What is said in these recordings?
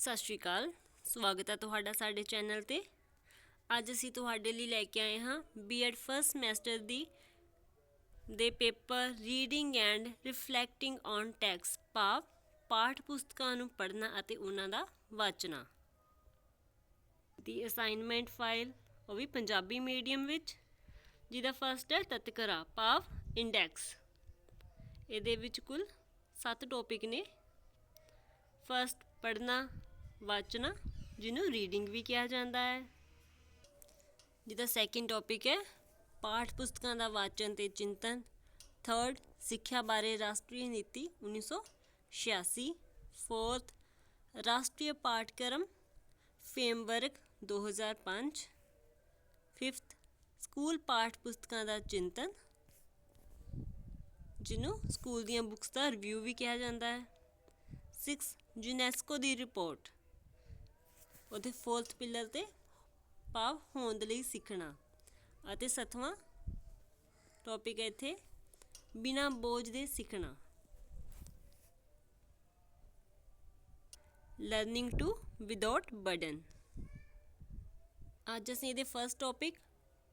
ਸਤਿ ਸ਼੍ਰੀ ਅਕਾਲ। ਸਵਾਗਤ ਹੈ ਤੁਹਾਡਾ ਸਾਡੇ ਚੈਨਲ ਤੇ। ਅੱਜ ਅਸੀਂ ਤੁਹਾਡੇ ਲਈ ਲੈ ਕੇ ਆਏ ਹਾਂ ਬੀਐਡ ਫਸਟ ਸਮੈਸਟਰ ਦੀ, ਦੇ paper reading and reflecting on text ਭਾਵ ਪਾਠ ਪੁਸਤਕਾਂ ਨੂੰ ਪੜ੍ਹਨਾ ਅਤੇ ਉਹਨਾਂ ਦਾ ਵਾਚਨਾ। ਦੀ ਅਸਾਈਨਮੈਂਟ ਫਾਈਲ ਉਹ ਵੀ ਪੰਜਾਬੀ ਮੀਡੀਅਮ ਵਿੱਚ, ਜਿਹਦਾ ਫਸਟ ਹੈ ਤਤਕਰਾ, ਭਾਵ ਇੰਡੈਕਸ ਇਹਦੇ ਵਿੱਚ ਕੁੱਲ 7 ਟੌਪਿਕ ਨੇ। ਫਸਟ ਪੜ੍ਹਨਾ ਵਾਚਨਾ, ਜਿਹਨੂੰ ਰੀਡਿੰਗ ਵੀ ਕਿਹਾ ਜਾਂਦਾ ਹੈ। ਜਿਹਦਾ ਸੈਕਿੰਡ ਟੌਪਿਕ ਹੈ, ਪਾਠ ਪੁਸਤਕਾਂ ਦਾ ਵਾਚਨ ਤੇ ਚਿੰਤਨ। ਥਰਡ ਸਿੱਖਿਆ ਬਾਰੇ ਰਾਸ਼ਟਰੀ ਨੀਤੀ 1986 ਫੋਰਥ ਰਾਸ਼ਟਰੀ ਪਾਠਕ੍ਰਮ ਫਰੇਮਵਰਕ 2005 ਫਿਫਥ ਸਕੂਲ ਪਾਠ ਪੁਸਤਕਾਂ ਦਾ ਚਿੰਤਨ, ਜਿਹਨੂੰ ਸਕੂਲ ਦੀਆਂ ਬੁੱਕਸ ਦਾ ਰਿਵਿਊ ਵੀ ਕਿਹਾ ਜਾਂਦਾ ਹੈ। 6 ਯੂਨੈਸਕੋ ਦੀ ਰਿਪੋਰਟ। ਉਹਦੇ ਫੋਰਥ ਪਿਲਰ ਤੇ ਭਾਵ ਹੋਂਦ ਲਈ ਸਿੱਖਣਾ। ਅਤੇ ਸੱਤਵਾਂ ਟੌਪਿਕ ਹੈ ਇੱਥੇ ਬਿਨਾ ਬੋਝ ਦੇ ਸਿੱਖਣਾ। ਲਰਨਿੰਗ ਟੂ ਵਿਦਆਊਟ ਬਰਡਨ ਅੱਜ ਅਸੀਂ ਇਹਦੇ ਫਰਸਟ ਟੌਪਿਕ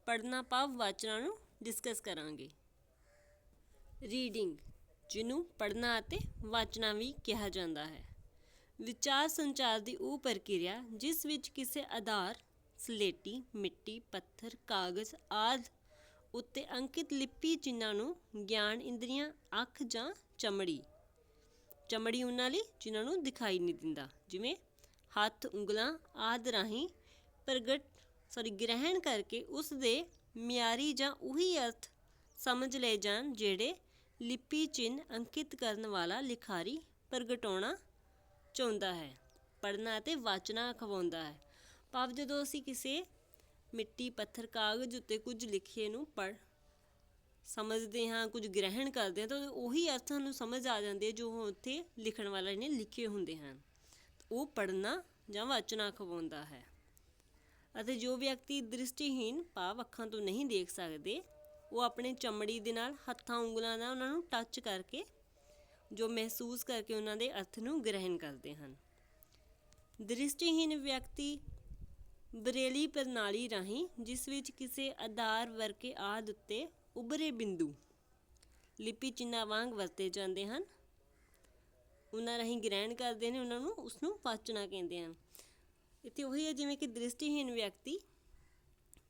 ਪੜ੍ਹਨਾ ਭਾਵ ਵਾਚਨਾ ਨੂੰ ਡਿਸਕਸ ਕਰਾਂਗੇ। ਰੀਡਿੰਗ ਜਿਹਨੂੰ ਪੜ੍ਹਨਾ ਅਤੇ ਵਾਚਨਾ ਵੀ ਕਿਹਾ ਜਾਂਦਾ ਹੈ। ਵਿਚਾਰ ਸੰਚਾਰ ਦੀ ਉਹ ਪ੍ਰਕਿਰਿਆ ਜਿਸ ਵਿੱਚ ਕਿਸੇ ਆਧਾਰ, ਸਲੇਟੀ, ਮਿੱਟੀ, ਪੱਥਰ, ਕਾਗਜ਼ ਆਦਿ ਉੱਤੇ ਅੰਕਿਤ ਲਿਪੀ ਚਿੰਨ੍ਹਾਂ ਨੂੰ ਗਿਆਨ ਇੰਦਰੀਆਂ, ਅੱਖ ਜਾਂ ਚਮੜੀ ਚਮੜੀ ਉਹਨਾਂ ਲਈ ਜਿਨ੍ਹਾਂ ਨੂੰ ਦਿਖਾਈ ਨਹੀਂ ਦਿੰਦਾ, ਜਿਵੇਂ ਹੱਥ, ਉਂਗਲਾਂ ਆਦਿ ਰਾਹੀਂ ਪ੍ਰਗਟ ਸੌਰੀ ਗ੍ਰਹਿਣ ਕਰਕੇ ਉਸ ਦੇ ਮਿਆਰੀ ਜਾਂ ਉਹੀ ਅਰਥ ਸਮਝ ਲਏ ਜਾਣ, ਜਿਹੜੇ ਲਿਪੀ ਚਿੰਨ੍ਹ ਅੰਕਿਤ ਕਰਨ ਵਾਲਾ ਲਿਖਾਰੀ ਪ੍ਰਗਟਾਉਣਾ ਚਾਹੁੰਦਾ ਹੈ, ਪੜ੍ਹਨਾ ਅਤੇ ਵਾਚਨਾ ਖਵਾਉਂਦਾ ਹੈ। ਭਾਵ ਜਦੋਂ ਅਸੀਂ ਕਿਸੇ ਮਿੱਟੀ, ਪੱਥਰ, ਕਾਗਜ਼ ਉੱਤੇ ਕੁਝ ਲਿਖੇ ਨੂੰ ਪੜ੍ਹ ਸਮਝਦੇ ਹਾਂ, ਕੁਝ ਗ੍ਰਹਿਣ ਕਰਦੇ ਹਾਂ, ਤਾਂ ਉਹੀ ਅਰਥ ਨੂੰ ਸਮਝ ਆ ਜਾਂਦੇ ਜੋ ਉੱਥੇ ਲਿਖਣ ਵਾਲੇ ਨੇ ਲਿਖੇ ਹੁੰਦੇ ਹਨ। ਉਹ ਪੜ੍ਹਨਾ ਜਾਂ ਵਾਚਨਾ ਖਵਾਉਂਦਾ ਹੈ। ਅਤੇ ਜੋ ਵਿਅਕਤੀ ਦ੍ਰਿਸ਼ਟੀਹੀਨ ਭਾਵ ਅੱਖਾਂ ਤੋਂ ਨਹੀਂ ਦੇਖ ਸਕਦੇ, ਉਹ ਆਪਣੇ ਚਮੜੀ ਦੇ ਨਾਲ ਹੱਥਾਂ, ਉਂਗਲਾਂ ਨਾਲ ਉਹਨਾਂ ਨੂੰ ਟੱਚ ਕਰਕੇ ਜੋ ਮਹਿਸੂਸ ਕਰਕੇ ਉਹਨਾਂ ਦੇ ਅਰਥ ਨੂੰ ਗ੍ਰਹਿਣ ਕਰਦੇ ਹਨ। ਦ੍ਰਿਸ਼ਟੀਹੀਨ ਵਿਅਕਤੀ ਬਰੇਲੀ ਪ੍ਰਣਾਲੀ ਰਾਹੀਂ ਜਿਸ ਵਿੱਚ ਕਿਸੇ ਆਧਾਰ ਵਰਕੇ ਆਦ ਉੱਤੇ ਉਭਰੇ ਬਿੰਦੂ, ਲਿਪੀ ਚਿੰਨ੍ਹਾਂ ਵਾਂਗ ਵਰਤੇ ਜਾਂਦੇ ਹਨ। ਉਹਨਾਂ ਰਾਹੀਂ ਗ੍ਰਹਿਣ ਕਰਦੇ ਨੇ, ਉਹਨਾਂ ਨੂੰ ਉਸ ਨੂੰ ਵਾਚਣਾ ਕਹਿੰਦੇ ਹਨ। ਇੱਥੇ ਉਹੀ ਹੈ ਜਿਵੇਂ ਕਿ ਦ੍ਰਿਸ਼ਟੀਹੀਨ ਵਿਅਕਤੀ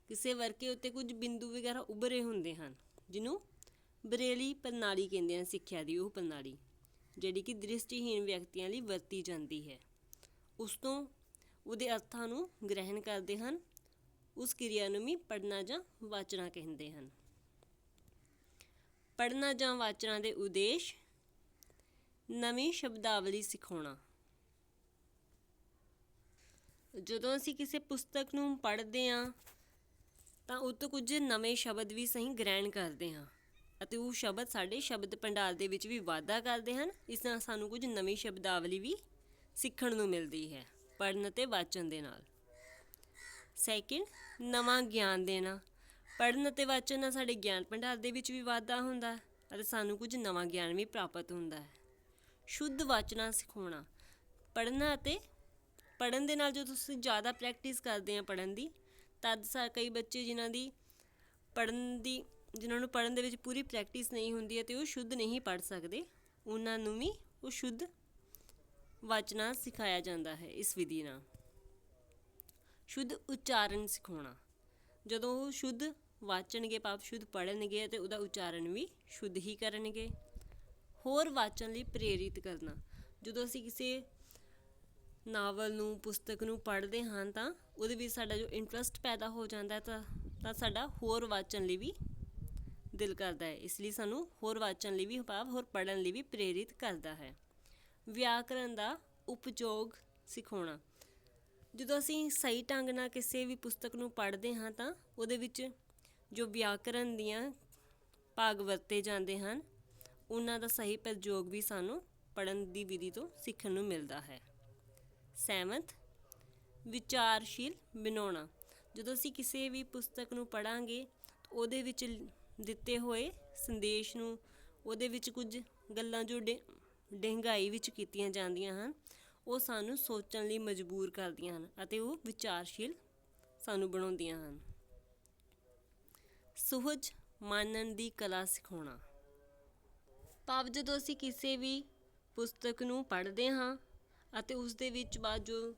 ਕਿਸੇ ਵਰਕੇ ਉੱਤੇ ਕੁਝ ਬਿੰਦੂ ਵਗੈਰਾ ਉਭਰੇ ਹੁੰਦੇ ਹਨ, ਜਿਹਨੂੰ ਬਰੇਲੀ ਪ੍ਰਣਾਲੀ ਕਹਿੰਦੇ ਹਨ ਸਿੱਖਿਆ ਦੀ, ਉਹ ਪ੍ਰਣਾਲੀ, ਜਿਹੜੀ ਕਿ ਦ੍ਰਿਸ਼ਟੀਹੀਨ ਵਿਅਕਤੀਆਂ ਲਈ ਵਰਤੀ ਜਾਂਦੀ ਹੈ। ਉਸ ਤੋਂ ਉਹਦੇ ਅਰਥਾਂ ਨੂੰ ਗ੍ਰਹਿਣ ਕਰਦੇ ਹਨ, ਉਸ ਕਿਰਿਆ ਨੂੰ ਵੀ ਪੜ੍ਹਨਾ ਜਾਂ ਵਾਚਣਾ ਕਹਿੰਦੇ ਹਨ। ਪੜ੍ਹਨਾ ਜਾਂ ਵਾਚਣਾ ਦੇ ਉਦੇਸ਼, ਨਵੀਂ ਸ਼ਬਦਾਵਲੀ ਸਿਖਾਉਣਾ। ਜਦੋਂ ਅਸੀਂ ਕਿਸੇ ਪੁਸਤਕ ਨੂੰ ਪੜ੍ਹਦੇ ਹਾਂ, ਤਾਂ ਉਹ ਤੋਂ ਕੁਝ ਨਵੇਂ ਸ਼ਬਦ ਵੀ ਸਹੀ ਗ੍ਰਹਿਣ ਕਰਦੇ ਹਾਂ। ਅਤੇ ਉਹ ਸ਼ਬਦ ਸਾਡੇ ਸ਼ਬਦ ਭੰਡਾਰ ਦੇ ਵਿੱਚ ਵੀ ਵਾਧਾ ਕਰਦੇ ਹਨ। ਇਸ ਨਾਲ ਸਾਨੂੰ ਕੁਝ ਨਵੀਂ ਸ਼ਬਦਾਵਲੀ ਵੀ ਸਿੱਖਣ ਨੂੰ ਮਿਲਦੀ ਹੈ, ਪੜ੍ਹਨ ਅਤੇ ਵਾਚਨ ਦੇ ਨਾਲ। ਸੈਕਿੰਡ ਨਵਾਂ ਗਿਆਨ ਦੇਣਾ। ਪੜ੍ਹਨ ਅਤੇ ਵਾਚਨ ਨਾਲ ਸਾਡੇ ਗਿਆਨ ਭੰਡਾਰ ਦੇ ਵਿੱਚ ਵੀ ਵਾਧਾ ਹੁੰਦਾ ਹੈ ਅਤੇ ਸਾਨੂੰ ਕੁਝ ਨਵਾਂ ਗਿਆਨ ਵੀ ਪ੍ਰਾਪਤ ਹੁੰਦਾ ਹੈ। ਸ਼ੁੱਧ ਵਾਚਨਾ ਸਿਖਾਉਣਾ। ਪੜ੍ਹਨਾ ਅਤੇ ਪੜ੍ਹਨ ਦੇ ਨਾਲ ਜੋ ਤੁਸੀਂ ਜ਼ਿਆਦਾ ਪ੍ਰੈਕਟਿਸ ਕਰਦੇ ਆ ਪੜ੍ਹਨ ਦੀ, ਤਦ ਸਾ ਕਈ ਬੱਚੇ ਜਿਨ੍ਹਾਂ ਦੀ ਪੜ੍ਹਨ ਦੀ ਜਿਨ੍ਹਾਂ ਨੂੰ ਪੜ੍ਹਨ ਦੇ ਵਿੱਚ ਪੂਰੀ ਪ੍ਰੈਕਟਿਸ ਨਹੀਂ ਹੁੰਦੀ ਹੈ ਤੇ ਉਹ ਸ਼ੁੱਧ ਨਹੀਂ ਪੜ੍ਹ ਸਕਦੇ, ਉਹਨਾਂ ਨੂੰ ਵੀ ਉਹ ਸ਼ੁੱਧ ਵਾਚਨਾ ਸਿਖਾਇਆ ਜਾਂਦਾ ਹੈ ਇਸ ਵਿਧੀ ਨਾਲ। ਸ਼ੁੱਧ ਉਚਾਰਨ ਸਿਖਾਉਣਾ। ਜਦੋਂ ਉਹ ਸ਼ੁੱਧ ਵਾਚਣਗੇ, ਪਾਪ ਸ਼ੁੱਧ ਪੜ੍ਹਨਗੇ ਤੇ ਉਹਦਾ ਉਚਾਰਨ ਵੀ ਸ਼ੁੱਧ ਹੀ ਕਰਨਗੇ। ਹੋਰ ਵਾਚਣ ਲਈ ਪ੍ਰੇਰਿਤ ਕਰਨਾ। ਜਦੋਂ ਅਸੀਂ ਕਿਸੇ ਨਾਵਲ ਨੂੰ, ਪੁਸਤਕ ਨੂੰ ਪੜ੍ਹਦੇ ਹਾਂ ਤਾਂ ਉਹਦੇ ਵਿੱਚ ਸਾਡਾ ਜੋ ਇੰਟਰਸਟ ਪੈਦਾ ਹੋ ਜਾਂਦਾ ਤਾਂ ਤਾਂ ਸਾਡਾ ਹੋਰ ਵਾਚਣ ਲਈ ਵੀ ਦਿਲ ਕਰਦਾ ਹੈ। ਇਸ ਲਈ ਸਾਨੂੰ ਹੋਰ ਵਾਚਣ ਲਈ ਵੀ ਭਾਵ ਹੋਰ ਪੜ੍ਹਨ ਲਈ ਵੀ ਪ੍ਰੇਰਿਤ ਕਰਦਾ ਹੈ। ਵਿਆਕਰਨ ਦਾ ਉਪਯੋਗ ਸਿਖਾਉਣਾ। ਜਦੋਂ ਅਸੀਂ ਸਹੀ ਢੰਗ ਨਾਲ ਕਿਸੇ ਵੀ ਪੁਸਤਕ ਨੂੰ ਪੜ੍ਹਦੇ ਹਾਂ ਤਾਂ ਉਹਦੇ ਵਿੱਚ ਜੋ ਵਿਆਕਰਨ ਦੀਆਂ ਭਾਗ ਵਰਤੇ ਜਾਂਦੇ ਹਨ, ਉਹਨਾਂ ਦਾ ਸਹੀ ਪ੍ਰਯੋਗ ਵੀ ਸਾਨੂੰ ਪੜ੍ਹਨ ਦੀ ਵਿਧੀ ਤੋਂ ਸਿੱਖਣ ਨੂੰ ਮਿਲਦਾ ਹੈ। ਸਹਿਮਤ ਵਿਚਾਰਸ਼ੀਲ ਬਣਾਉਣਾ। ਜਦੋਂ ਅਸੀਂ ਕਿਸੇ ਵੀ ਪੁਸਤਕ ਨੂੰ ਪੜਾਂਗੇ ਉਹਦੇ ਵਿੱਚ ਦਿੱਤੇ ਹੋਏ ਸੰਦੇਸ਼ ਨੂੰ ਉਹਦੇ ਵਿੱਚ ਕੁਝ ਗੱਲਾਂ ਜੋ ਡਹਿੰਗਾਈ ਵਿੱਚ ਕੀਤੀਆਂ ਜਾਂਦੀਆਂ ਹਨ, ਉਹ ਸਾਨੂੰ ਸੋਚਣ ਲਈ ਮਜਬੂਰ ਕਰਦੀਆਂ ਹਨ ਅਤੇ ਉਹ ਵਿਚਾਰਸ਼ੀਲ ਸਾਨੂੰ ਬਣਾਉਂਦੀਆਂ ਹਨ। ਸੁਹਜ ਮਾਨਣ ਦੀ ਕਲਾ ਸਿਖਾਉਣਾ। ਭਾਵ ਜਦੋਂ ਅਸੀਂ ਕਿਸੇ ਵੀ ਪੁਸਤਕ ਨੂੰ ਪੜ੍ਹਦੇ ਹਾਂ ਅਤੇ ਉਸ ਦੇ ਵਿੱਚ ਬਾਅਦ ਜੋ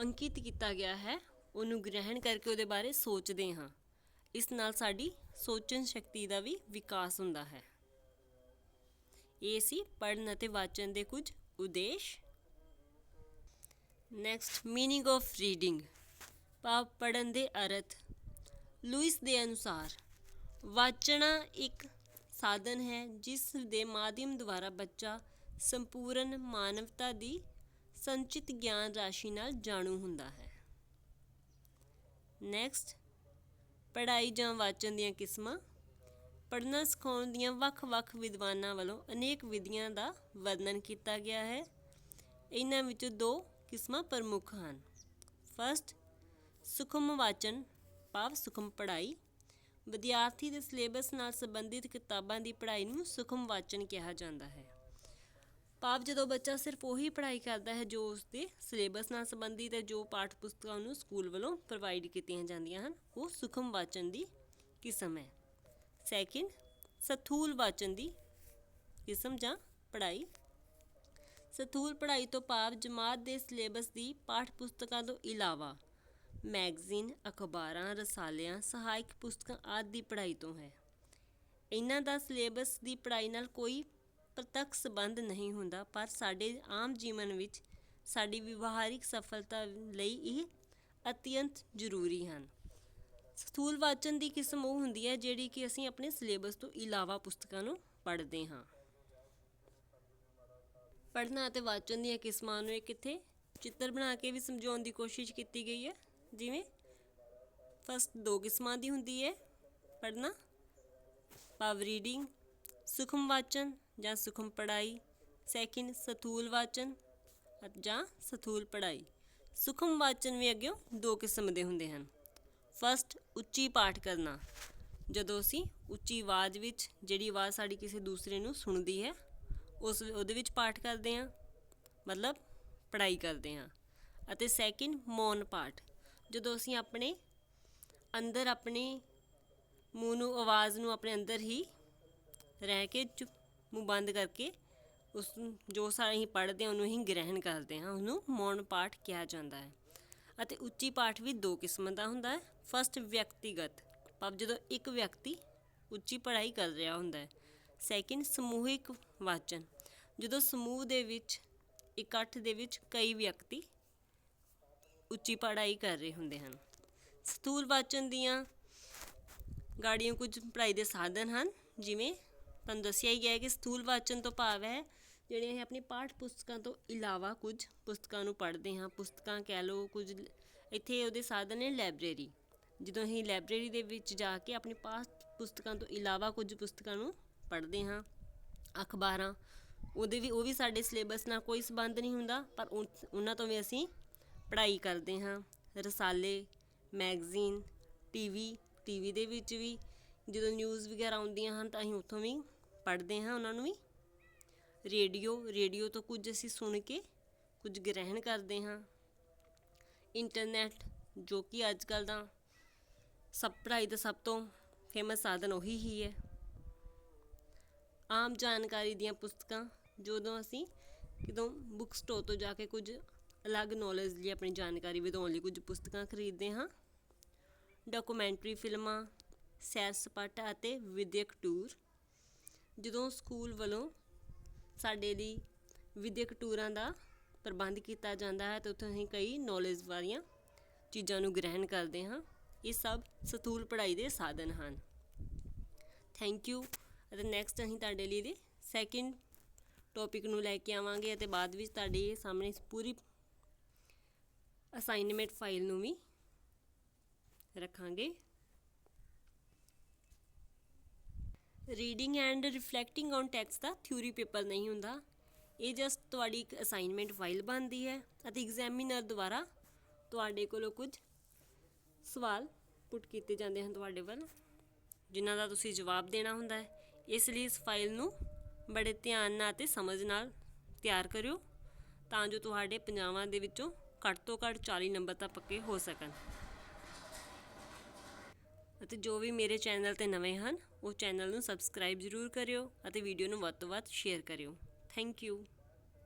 ਅੰਕਿਤ ਕੀਤਾ ਗਿਆ ਹੈ, ਉਹਨੂੰ ਗ੍ਰਹਿਣ ਕਰਕੇ ਉਹਦੇ ਬਾਰੇ ਸੋਚਦੇ ਹਾਂ, ਇਸ ਨਾਲ ਸਾਡੀ ਸੋਚਣ ਸ਼ਕਤੀ ਦਾ ਵੀ ਵਿਕਾਸ ਹੁੰਦਾ ਹੈ ਇਹ ਸੀ ਪੜ੍ਹਨ ਅਤੇ ਵਾਚਨ ਦੇ ਕੁਝ ਉਦੇਸ਼ ਨੈਕਸਟ मीनिंग ਆਫ ਰੀਡਿੰਗ ਭਾਵ ਪੜ੍ਹਨ ਦੇ ਅਰਥ ਲੂਇਸ ਦੇ ਅਨੁਸਾਰ ਵਾਚਣਾ ਇੱਕ ਸਾਧਨ ਹੈ ਜਿਸ ਦੇ ਮਾਧਿਅਮ ਦੁਆਰਾ ਬੱਚਾ ਸੰਪੂਰਨ ਮਾਨਵਤਾ ਦੀ ਸੰਚਿਤ ਗਿਆਨ ਰਾਸ਼ੀ ਨਾਲ ਜਾਣੂ ਹੁੰਦਾ ਹੈ ਨੈਕਸਟ ਪੜ੍ਹਾਈ ਜਾਂ ਵਾਚਨ ਦੀਆਂ ਕਿਸਮਾਂ, ਪੜ੍ਹਨਾ ਸਿਖਾਉਣ ਦੀਆਂ ਵੱਖ-ਵੱਖ ਵਿਦਵਾਨਾਂ ਵੱਲੋਂ ਅਨੇਕ ਵਿਧੀਆਂ ਦਾ ਵਰਣਨ ਕੀਤਾ ਗਿਆ ਹੈ। ਇਹਨਾਂ ਵਿੱਚੋਂ ਦੋ ਕਿਸਮਾਂ ਪ੍ਰਮੁੱਖ ਹਨ। ਫਸਟ, ਸੁਖਮ ਵਾਚਨ, ਭਾਵ ਸੁਖਮ ਪੜ੍ਹਾਈ। ਵਿਦਿਆਰਥੀ ਦੇ ਸਿਲੇਬਸ ਨਾਲ ਸੰਬੰਧਿਤ ਕਿਤਾਬਾਂ ਦੀ ਪੜ੍ਹਾਈ ਨੂੰ ਸੁਖਮ ਵਾਚਨ ਕਿਹਾ ਜਾਂਦਾ ਹੈ। ਭਾਵ ਜਦੋਂ ਬੱਚਾ ਸਿਰਫ ਉਹੀ ਪੜ੍ਹਾਈ ਕਰਦਾ ਹੈ ਜੋ ਉਸ ਦੇ ਸਿਲੇਬਸ ਨਾਲ ਸੰਬੰਧਿਤ ਹੈ, ਜੋ ਪਾਠ ਪੁਸਤਕਾਂ ਨੂੰ ਸਕੂਲ ਵੱਲੋਂ ਪ੍ਰੋਵਾਈਡ ਕੀਤੀਆਂ ਜਾਂਦੀਆਂ ਹਨ, ਉਹ ਸੁਖਮ ਵਾਚਨ ਦੀ ਕਿਸਮ ਹੈ। ਸੈਕਿੰਡ ਸਥੂਲ ਵਾਚਨ ਦੀ ਕਿਸਮ ਜਾਂ ਪੜ੍ਹਾਈ। ਸਥੂਲ ਪੜ੍ਹਾਈ ਤੋਂ ਭਾਵ ਜਮਾਤ ਦੇ ਸਿਲੇਬਸ ਦੀ ਪਾਠ ਪੁਸਤਕਾਂ ਤੋਂ ਇਲਾਵਾ ਮੈਗਜ਼ੀਨ, ਅਖਬਾਰਾਂ, ਰਸਾਲਿਆਂ, ਸਹਾਇਕ ਪੁਸਤਕਾਂ ਆਦਿ ਦੀ ਪੜ੍ਹਾਈ ਤੋਂ ਹੈ। ਇਹਨਾਂ ਦਾ ਸਿਲੇਬਸ ਦੀ ਪੜ੍ਹਾਈ ਨਾਲ ਕੋਈ ਪ੍ਰਤੱਖ ਸੰਬੰਧ ਨਹੀਂ ਹੁੰਦਾ, ਪਰ ਸਾਡੇ ਆਮ ਜੀਵਨ ਵਿੱਚ ਸਾਡੀ ਵਿਵਹਾਰਿਕ ਸਫਲਤਾ ਲਈ ਇਹ ਅਤਿਅੰਤ ਜ਼ਰੂਰੀ ਹਨ। ਸਥੂਲ ਵਾਚਨ ਦੀ ਕਿਸਮ ਉਹ ਹੁੰਦੀ ਹੈ ਜਿਹੜੀ ਕਿ ਅਸੀਂ ਆਪਣੇ ਸਿਲੇਬਸ ਤੋਂ ਇਲਾਵਾ ਪੁਸਤਕਾਂ ਨੂੰ ਪੜ੍ਹਦੇ ਹਾਂ। ਪੜ੍ਹਨਾ ਅਤੇ ਵਾਚਨ ਦੀਆਂ ਕਿਸਮਾਂ ਨੂੰ ਇੱਕ ਇੱਥੇ ਚਿੱਤਰ ਬਣਾ ਕੇ ਵੀ ਸਮਝਾਉਣ ਦੀ ਕੋਸ਼ਿਸ਼ ਕੀਤੀ ਗਈ ਹੈ। ਜਿਵੇਂ ਫਸਟ ਦੋ ਕਿਸਮਾਂ ਦੀ ਹੁੰਦੀ ਹੈ, ਪੜ੍ਹਨਾ ਪਾਵਰ ਰੀਡਿੰਗ ਸੁਖਮ ਵਾਚਨ ਜਾਂ ਸੁਖਮ ਪੜ੍ਹਾਈ, ਸੈਕਿੰਡ ਸਥੂਲ ਵਾਚਨ ਜਾਂ ਸਥੂਲ ਪੜ੍ਹਾਈ। ਸੁਖਮ ਵਾਚਨ ਵੀ ਅੱਗੇ ਦੋ ਕਿਸਮ ਦੇ ਹੁੰਦੇ ਹਨ। ਫਸਟ ਉੱਚੀ ਪਾਠ ਕਰਨਾ। ਜਦੋਂ ਅਸੀਂ ਉੱਚੀ ਆਵਾਜ਼ ਵਿੱਚ ਜਿਹੜੀ ਆਵਾਜ਼ ਸਾਡੀ ਕਿਸੇ ਦੂਸਰੇ ਨੂੰ ਸੁਣਦੀ ਹੈ, ਉਸ ਉਹਦੇ ਵਿੱਚ ਪਾਠ ਕਰਦੇ ਹਾਂ, ਮਤਲਬ ਪੜ੍ਹਾਈ ਕਰਦੇ ਹਾਂ। ਅਤੇ ਸੈਕਿੰਡ ਮੌਨ ਪਾਠ। ਜਦੋਂ ਅਸੀਂ ਆਪਣੇ ਅੰਦਰ ਆਪਣੇ ਮੂੰਹ ਨੂੰ, ਆਵਾਜ਼ ਨੂੰ ਆਪਣੇ ਅੰਦਰ ਹੀ ਰਹਿ ਕੇ ਚੁੱਪ ਨੂੰ ਬੰਦ ਕਰਕੇ ਉਸ ਜੋ ਸਾ ਅਸੀਂ ਪੜ੍ਹਦੇ ਹਾਂ, ਉਹਨੂੰ ਅਸੀਂ ਗ੍ਰਹਿਣ ਕਰਦੇ ਹਾਂ, ਉਹਨੂੰ ਮੌਨ ਪਾਠ ਕਿਹਾ ਜਾਂਦਾ ਹੈ। ਅਤੇ ਉੱਚੀ ਪਾਠ ਵੀ ਦੋ ਕਿਸਮ ਦਾ ਹੁੰਦਾ ਹੈ। ਫਸਟ ਵਿਅਕਤੀਗਤ, ਭਾਵ ਜਦੋਂ ਇੱਕ ਵਿਅਕਤੀ ਉੱਚੀ ਪੜ੍ਹਾਈ ਕਰ ਰਿਹਾ ਹੁੰਦਾ ਹੈ। ਸੈਕਿੰਡ ਸਮੂਹਿਕ ਵਾਚਨ, ਜਦੋਂ ਸਮੂਹ ਦੇ ਵਿੱਚ, ਇਕੱਠ ਦੇ ਵਿੱਚ ਕਈ ਵਿਅਕਤੀ ਉੱਚੀ ਪੜ੍ਹਾਈ ਕਰ ਰਹੇ ਹੁੰਦੇ ਹਨ। ਸਥੂਲ ਵਾਚਨ ਦੀਆਂ ਗਾੜੀਆਂ ਕੁਝ ਪੜ੍ਹਾਈ ਦੇ ਸਾਧਨ ਹਨ, ਜਿਵੇਂ ਤੁਹਾਨੂੰ ਦੱਸਿਆ ਹੀ ਗਿਆ ਹੈ ਕਿ ਸਥੂਲ ਵਾਚਨ ਤੋਂ ਭਾਵ ਹੈ, ਜਿਹੜੇ ਅਸੀਂ ਆਪਣੀ ਪਾਠ ਪੁਸਤਕਾਂ ਤੋਂ ਇਲਾਵਾ ਕੁਝ ਪੁਸਤਕਾਂ ਨੂੰ ਪੜ੍ਹਦੇ ਹਾਂ। ਪੁਸਤਕਾਂ ਕਹਿ ਲਓ, ਕੁਝ ਇੱਥੇ ਉਹਦੇ ਸਾਧਨ ਨੇ ਲਾਇਬ੍ਰੇਰੀ। ਜਦੋਂ ਅਸੀਂ ਲਾਇਬ੍ਰੇਰੀ ਦੇ ਵਿੱਚ ਜਾ ਕੇ ਆਪਣੀ ਪਾਠ ਪੁਸਤਕਾਂ ਤੋਂ ਇਲਾਵਾ ਕੁਝ ਪੁਸਤਕਾਂ ਨੂੰ ਪੜ੍ਹਦੇ ਹਾਂ, ਅਖਬਾਰਾਂ, ਉਹਦੇ ਵੀ, ਉਹ ਵੀ ਸਾਡੇ ਸਿਲੇਬਸ ਨਾਲ ਕੋਈ ਸੰਬੰਧ ਨਹੀਂ ਹੁੰਦਾ, ਪਰ ਉਨ- ਉਹਨਾਂ ਤੋਂ ਵੀ ਅਸੀਂ ਪੜ੍ਹਾਈ ਕਰਦੇ ਹਾਂ। ਰਸਾਲੇ, ਮੈਗਜ਼ੀਨ, ਟੀਵੀ ਟੀਵੀ ਦੇ ਵਿੱਚ ਵੀ ਜਦੋਂ ਨਿਊਜ਼ ਵਗੈਰਾ ਆਉਂਦੀਆਂ ਹਨ ਤਾਂ ਅਸੀਂ ਉੱਥੋਂ ਵੀ ਪੜ੍ਹਦੇ ਹਾਂ, ਉਹਨਾਂ ਨੂੰ ਵੀ। ਰੇਡੀਓ ਰੇਡੀਓ ਤੋਂ ਕੁਝ ਅਸੀਂ ਸੁਣ ਕੇ ਕੁਝ ਗ੍ਰਹਿਣ ਕਰਦੇ ਹਾਂ। ਇੰਟਰਨੈਟ ਜੋ ਕਿ ਅੱਜ ਕੱਲ੍ਹ ਦਾ ਸਭ ਪੜ੍ਹਾਈ ਦਾ ਸਭ ਤੋਂ ਫੇਮਸ ਸਾਧਨ ਉਹੀ ਹੀ ਹੈ। ਆਮ ਜਾਣਕਾਰੀ ਦੀਆਂ ਪੁਸਤਕਾਂ, ਜਦੋਂ ਅਸੀਂ ਕਿਤੋਂ ਬੁੱਕ ਸਟੋਰ ਤੋਂ ਜਾ ਕੇ ਕੁਝ ਅਲੱਗ ਨੌਲੇਜ ਲਈ ਆਪਣੀ ਜਾਣਕਾਰੀ ਵਧਾਉਣ ਲਈ ਕੁਝ ਪੁਸਤਕਾਂ ਖਰੀਦਦੇ ਹਾਂ। ਡਾਕੂਮੈਂਟਰੀ ਫਿਲਮਾਂ ਸੈਰ ਸਪਾਟਾ ਅਤੇ ਵਿੱਦਿਅਕ ਟੂਰ। ਜਦੋਂ ਸਕੂਲ ਵੱਲੋਂ ਸਾਡੇ ਲਈ ਵਿੱਦਿਅਕ ਟੂਰਾਂ ਦਾ ਪ੍ਰਬੰਧ ਕੀਤਾ ਜਾਂਦਾ ਹੈ, ਤਾਂ ਉੱਥੋਂ ਅਸੀਂ ਕਈ ਨੌਲੇਜ ਵਾਲੀਆਂ ਚੀਜ਼ਾਂ ਨੂੰ ਗ੍ਰਹਿਣ ਕਰਦੇ ਹਾਂ। ਇਹ ਸਭ ਸਥੂਲ ਪੜ੍ਹਾਈ ਦੇ ਸਾਧਨ ਹਨ। ਥੈਂਕ ਯੂ ਅਤੇ ਨੈਕਸਟ ਅਸੀਂ ਤੁਹਾਡੇ ਲਈ ਦੇ ਸੈਕਿੰਡ ਟੌਪਿਕ ਨੂੰ ਲੈ ਕੇ ਆਵਾਂਗੇ ਅਤੇ ਬਾਅਦ ਵਿੱਚ ਤੁਹਾਡੇ ਸਾਹਮਣੇ ਪੂਰੀ ਅਸਾਈਨਮੈਂਟ ਫਾਈਲ ਨੂੰ ਵੀ ਰੱਖਾਂਗੇ। Reading and reflecting on text the theory paper ਨਹੀਂ ਹੁੰਦਾ। ਇਹ ਜਸਟ ਤੁਹਾਡੀ ਇੱਕ ਅਸਾਈਨਮੈਂਟ ਫਾਈਲ ਬਣਦੀ ਹੈ ਅਤੇ ਐਗਜ਼ਾਮੀਨਰ ਦੁਆਰਾ ਤੁਹਾਡੇ ਕੋਲੋਂ ਕੁਝ ਸਵਾਲ ਪੁੱਟ ਕੀਤੇ ਜਾਂਦੇ ਹਨ ਤੁਹਾਡੇ ਵੱਲ, ਜਿਨ੍ਹਾਂ ਦਾ ਤੁਸੀਂ ਜਵਾਬ ਦੇਣਾ ਹੁੰਦਾ ਹੈ। ਇਸ ਲਈ ਇਸ ਫਾਈਲ ਨੂੰ ਬੜੇ ਧਿਆਨ ਨਾਲ ਅਤੇ ਸਮਝ ਨਾਲ ਤਿਆਰ ਕਰਿਓ, ਤਾਂ ਜੋ ਤੁਹਾਡੇ ਪੰਜਾਬਾਂ ਦੇ ਵਿੱਚੋਂ ਘੱਟ ਤੋਂ ਘੱਟ 40 ਨੰਬਰ ਤਾਂ ਪੱਕੇ ਹੋ ਸਕਣ। ਅਤੇ ਜੋ ਵੀ ਮੇਰੇ ਚੈਨਲ ਤੇ ਨਵੇਂ ਹਨ, ਉਹ ਚੈਨਲ ਨੂੰ ਸਬਸਕ੍ਰਾਈਬ ਜ਼ਰੂਰ ਕਰਿਓ ਅਤੇ ਵੀਡੀਓ ਨੂੰ ਵੱਧ ਤੋਂ ਵੱਧ ਸ਼ੇਅਰ ਕਰਿਓ। Thank you.